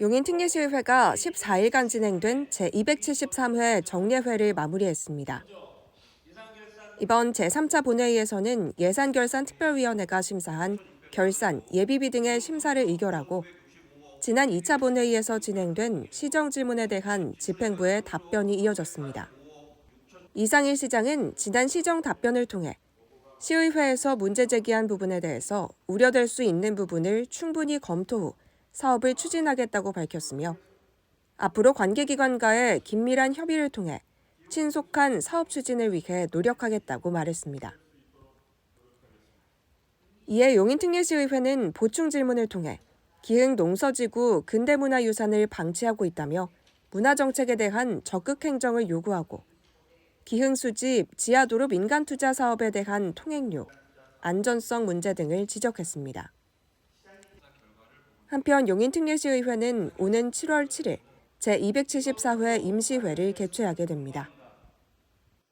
용인특례시의회가 14일간 진행된 제273회 정례회를 마무리했습니다. 이번 제3차 본회의에서는 예산결산특별위원회가 심사한 결산, 예비비 등의 심사를 의결하고 지난 2차 본회의에서 진행된 시정질문에 대한 집행부의 답변이 이어졌습니다. 이상일 시장은 지난 시정 답변을 통해 시의회에서 문제 제기한 부분에 대해서 우려될 수 있는 부분을 충분히 검토 후 사업을 추진하겠다고 밝혔으며 앞으로 관계기관과의 긴밀한 협의를 통해 신속한 사업 추진을 위해 노력하겠다고 말했습니다. 이에 용인특례시의회는 보충 질문을 통해 기흥 농서지구 근대문화유산을 방치하고 있다며 문화정책에 대한 적극 행정을 요구하고 기흥 수집 지하도로 민간 투자 사업에 대한 통행료, 안전성 문제 등을 지적했습니다. 한편 용인특례시의회는 오는 7월 7일 제274회 임시회를 개최하게 됩니다.